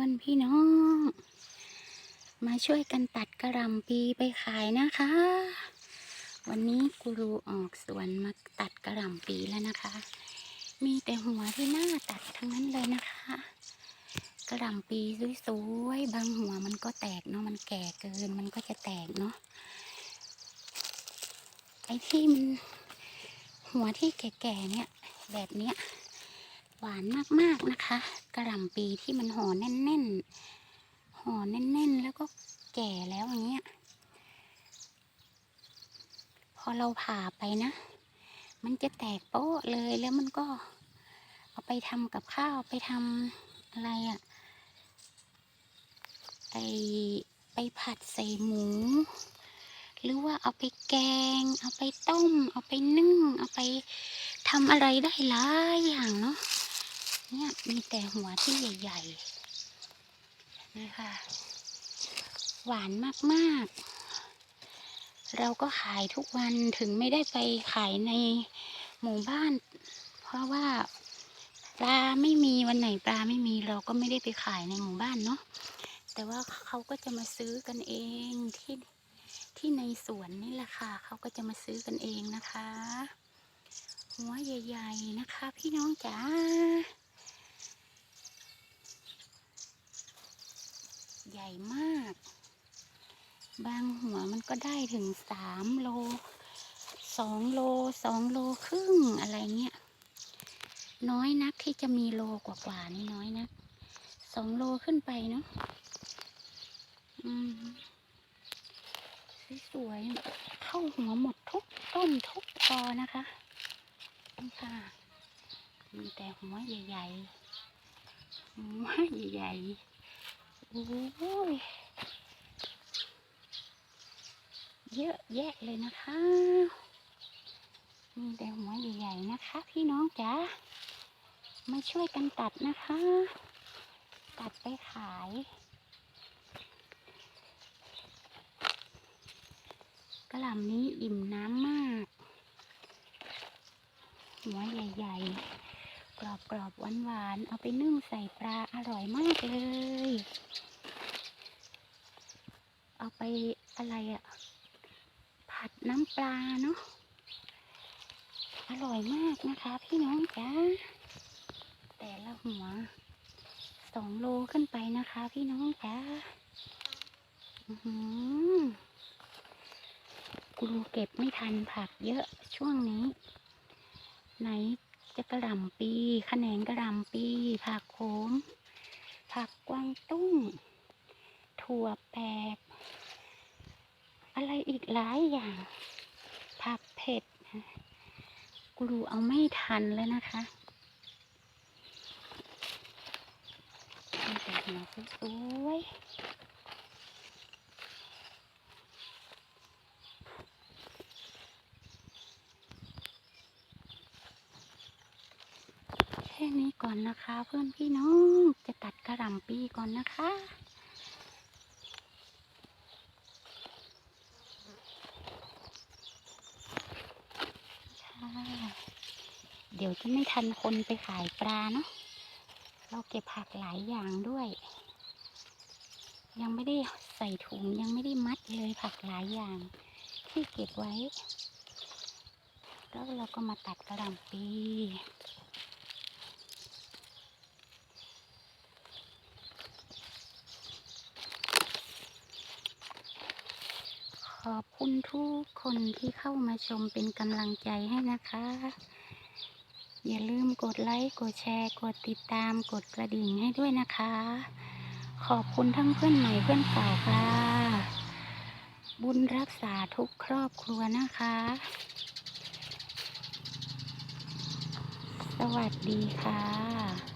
พื่อนพี่น้อง มาช่วยกันตัดกระลำปีไปขายนะคะ วันนี้กูรูออกสวนมาตัดกระลำปีแล้วนะคะ มีแต่หัวที่น่าตัดทั้งนั้นเลยนะคะกระลำปีสวยๆบางหัวมันก็แตกเนาะมันแก่เกินมันก็จะแตกเนาะไอ้ที่มันหัวที่แก่ๆเนี่ยแบบเนี้ย หวานมากๆนะคะกระหล่ำปีที่มันห่อแน่นๆห่อแน่นๆ แล้วก็แก่แล้วอย่างเงี้ยพอเราผ่าไปนะ มันจะแตกโป๊ะเลยแล้วมันก็ เอาไปทำกับข้าวไปทำอะไรอะ่ะไอไปผัดใส่หมู หรือว่าเอาไปแกง เอาไปต้ม เอาไปนึ่ง เอาไปทำอะไรได้หลายอย่างเนาะ เนี่ยมีแต่หัวที่ใหญ่ๆนะคะ หวานมากๆ เราก็ขายทุกวันถึงไม่ได้ไปขายในหมู่บ้าน เพราะว่าปลาไม่มีวันไหนปลาไม่มีเราก็ไม่ได้ไปขายในหมู่บ้านเนาะแต่ว่าเขาก็จะมาซื้อกันเองที่ที่ในสวนนี่แหละค่ะ เขาก็จะมาซื้อกันเองนะคะ หัวใหญ่ ๆ นะคะ พี่น้องจ๋า ใหญ่มาก บางหัวมันก็ได้ถึงสามโลสองโลสองโลครึ่งอะไรเงี้ย น้อยนักที่จะมีโลกว่าๆนี่น้อยนักสองโลขึ้นไปเนาะอืมสวยๆเข้าหัวหมดทุกต้นทุกตอนะคะนี่ค่ะมีแต่หัวใหญ่ๆหัวใหญ่ๆ เยอะแยะเลยนะคะมีแต่หัวใหญ่ๆนะคะ พี่น้องจ๋ามาช่วยกันตัดนะคะ ตัดไปขาย กระหล่ำนี้อิ่มน้ำมาก หัวใหญ่ๆ กรอบๆหวานๆ เอาไปนึ่งใส่ปลาอร่อยมากเลย เอาไปอะไรอะผัดน้ำปลาเนาะอร่อยมากนะคะพี่น้องจ้าแต่ละหัวสองโลขึ้นไปนะคะ พี่น้องจ้าอื้อหือกูเก็บไม่ทันผักเยอะช่วงนี้ ไหนจะกระหล่ำปีขแขนงกระหล่ำปีผักโขมผักกวางตุ้งถั่วแปบ อะไรอีกหลายอย่าง ผักเผ็ดนะกูรูเอาไม่ทันแล้วนะคะแต่หัวสวยแค่นี้ก่อนนะคะ เพื่อนพี่น้องจะตัดกระหล่ำปีก่อนนะคะ เดี๋ยวจะไม่ทันคนไปขายปลาเนาะเราเก็บผักหลายอย่างด้วย ยังไม่ได้ใส่ถุงยังไม่ได้มัดเลยผักหลายอย่าง ที่เก็บไว้ แล้วเราก็มาตัดกระหล่ำปีขอบคุณทุกคนที่เข้ามาชมเป็นกำลังใจให้นะคะ อย่าลืมกดไลค์ กดแชร์ กดติดตาม กดกระดิ่งให้ด้วยนะคะ ขอบคุณทั้งเพื่อนใหม่เพื่อนเก่าค่ะ บุญรักษาทุกครอบครัวนะคะ สวัสดีค่ะ